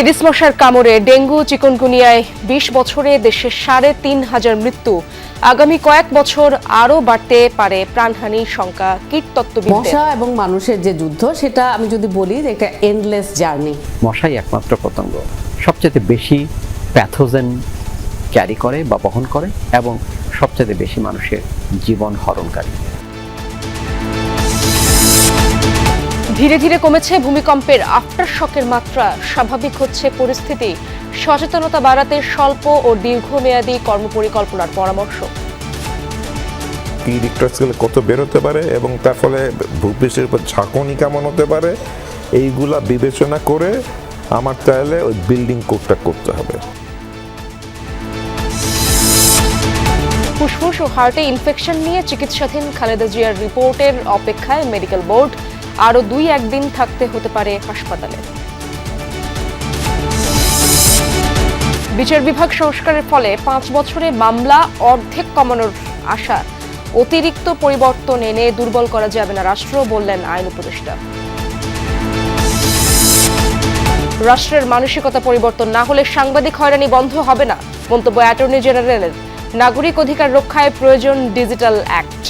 Aedes মশার কামড়ে dengue চিকনগুনিয়ায় বিশ বছরে দেশে সাড়ে তিন হাজার মৃত্যু। আগামী কয়েক বছর আরও বাড়তে পারে প্রাণহানির শঙ্কা কীটতত্ত্ববিদদের মশা এবং মানুষের যে যুদ্ধ সেটা আমি যদি বলি যে একটা এন্ডলেস জার্নি মশাই একমাত্র পতঙ্গ। সবচেয়ে বেশি প্যাথোজেন ক্যারি করে বা বহন করে এবং সবচেয়ে বেশি মানুষের জীবন হরণকারী। ধীরে ধীরে কমেছে ভূমিকম্পের আফটার শকের মাত্রা। স্বাভাবিক হচ্ছে পরিস্থিতি। সচেতনতা বাড়াতে স্বল্প ও দীর্ঘমেয়াদী কর্মপরিকল্পনার পরামর্শ। কি রিক্টার স্কেলে কত বেরোতে পারে এবং তার ফলে ভূপৃষ্ঠের উপর ঝাঁকুনি কেমন হতে পারে এইগুলা বিবেচনা করে আমার চাইলে ওই বিল্ডিং কোডটা করতে হবে। ফুসফুস ও হার্টে ইনফেকশন নিয়ে চিকিৎসাধীন খালেদা জিয়ার রিপোর্টের অপেক্ষায় মেডিকেল বোর্ড আরও দুই একদিন থাকতে হতে পারে হাসপাতালে। বিচার বিভাগ সংস্কারের ফলে পাঁচ বছরে মামলা অর্ধেক কমানোর আশা। অতিরিক্ত পরিবর্তন এনে দুর্বল করা যাবে না রাষ্ট্র, বললেন আইন উপদেষ্টা। রাষ্ট্রের মানসিকতা পরিবর্তন না হলে সাংবাদিক হয়রানি বন্ধ হবে না। মন্তব্য অ্যাটর্নি জেনারেলের। নাগরিক অধিকার রক্ষায় প্রয়োজন ডিজিটাল অ্যাক্ট।